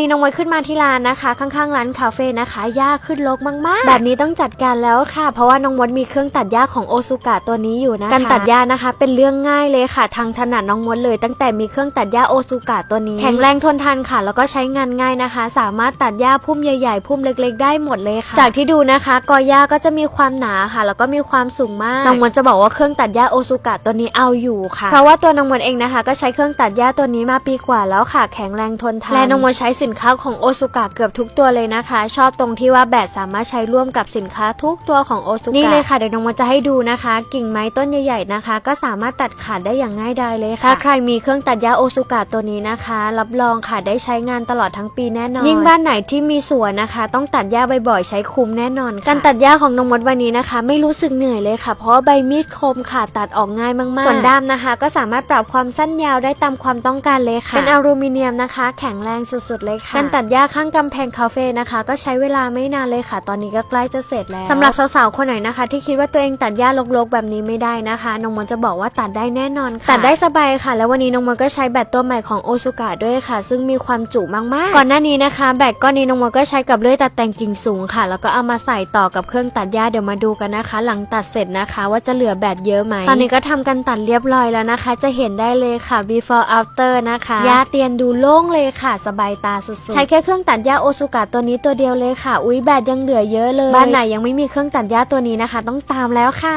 นี้น้องมดขึ้นมาที่ร้านนะคะ ข้างๆร้านคาเฟ่นะคะหญ้าขึ้นรกมากๆ แบบนี้ต้องจัดการแล้วค่ะ เพราะว่าน้องมดมีเครื่องตัดหญ้าของโอซุกะตัวนี้อยู่นะคะการตัดหญ้านะคะ เป็นเรื่องง่ายเลยค่ะ ทางถนัดน้องมดเลย ตั้งแต่มีเครื่องตัดหญ้าโอซุกะตัวนี้ แข็งแรงทนทานค่ะ แล้วก็ใช้งานง่ายนะคะ สามารถตัดหญ้าพุ่มใหญ่ๆ พุ่มเล็ก ๆ ได้หมดเลยค่ะ จากที่ดูนะคะกอหญ้าก็จะมีความหนาค่ะ แล้วก็มีความสูงมากน้องมดจะบอกว่าเครื่องตัดหญ้าโอซุกะตัวนี้เอาอยู่ค่ะ เพราะว่าตัวน้องมดเองนะคะ ก็ใช้เครื่องตัดหญ้าตัวนี้มาปีกว่าแล้วค่ะ แข็งแรงทนทานและน้องมดใช้สินค้าของโอซุกะเกือบทุกตัวเลยนะคะ ชอบตรงที่ว่าแบตสามารถใช้ร่วมกับสินค้าทุกตัวของโอซุกะนี่เลยค่ะเดี๋ยวน้องมดจะให้ดูนะคะ กิ่งไม้ต้นใหญ่ๆนะคะ ก็สามารถตัดขาดได้อย่างง่ายดายเลยค่ะถ้าใครมีเครื่องตัดหญ้าโอซุกะตัวนี้นะคะ รับรองค่ะได้ใช้งานตลอดทั้งปีแน่นอนยิ่งบ้านไหนที่มีสวนนะคะ ต้องตัดหญ้าบ่อยๆใช้คุ้มแน่นอนค่ะการตัดหญ้าของน้องมดวันนี้นะคะ ไม่รู้สึกเหนื่อยเลยค่ะ เพราะว่าใบมีดคมค่ะตัดออกง่ายมากๆ ส่วนด้ามนะคะ ก็สามารถปรับความสั้นยาวได้ตามความต้องการเลยค่ะเป็นอลูมิเนียมนะคะ แข็งแรงสุดๆเลยค่ะการตัดหญ้าข้างกำแพงคาเฟ่นะคะ ก็ใช้เวลาไม่นานเลยค่ะ ตอนนี้ก็ใกล้จะเสร็จแล้วสำหรับสาวๆคนไหนนะคะ ที่คิดว่าตัวเองตัดหญ้ารกๆแบบนี้ไม่ได้นะคะน้องมดจะบอกว่าตัดได้แน่นอนค่ะตัดได้สบายค่ะ แล้ววันนี้น้องมดก็ใช้แบตตัวใหม่ของโอซุกะด้วยค่ะ ซึ่งมีความจุมากๆ ก่อนหน้านี้นะคะ แบตก้อนนี้น้องมดก็ใช้กับเลื่อยตัดแต่งกิ่งสูงค่ะ แล้วก็เอามาใส่ต่อกับเครื่องตัดหญ้าเดี๋ยวมาดูกันนะคะ หลังตัดเสร็จนะคะ ว่าจะเหลือแบตเยอะไหมตอนนี้ก็ทำกันตัดเรียบร้อยแล้วนะคะ จะเห็นได้เลยค่ะ before after นะคะหญ้าเตียนดูโล่งเลยค่ะ สบายตาสุดๆ ใช้แค่เครื่องตัดหญ้าโอซุกะตัวนี้ตัวเดียวเลยค่ะ อุ้ยแบตยังเหลือเยอะเลย บ้านไหนยังไม่มีเครื่องตัดหญ้าตัวนี้นะคะ ต้องตามแล้วค่ะ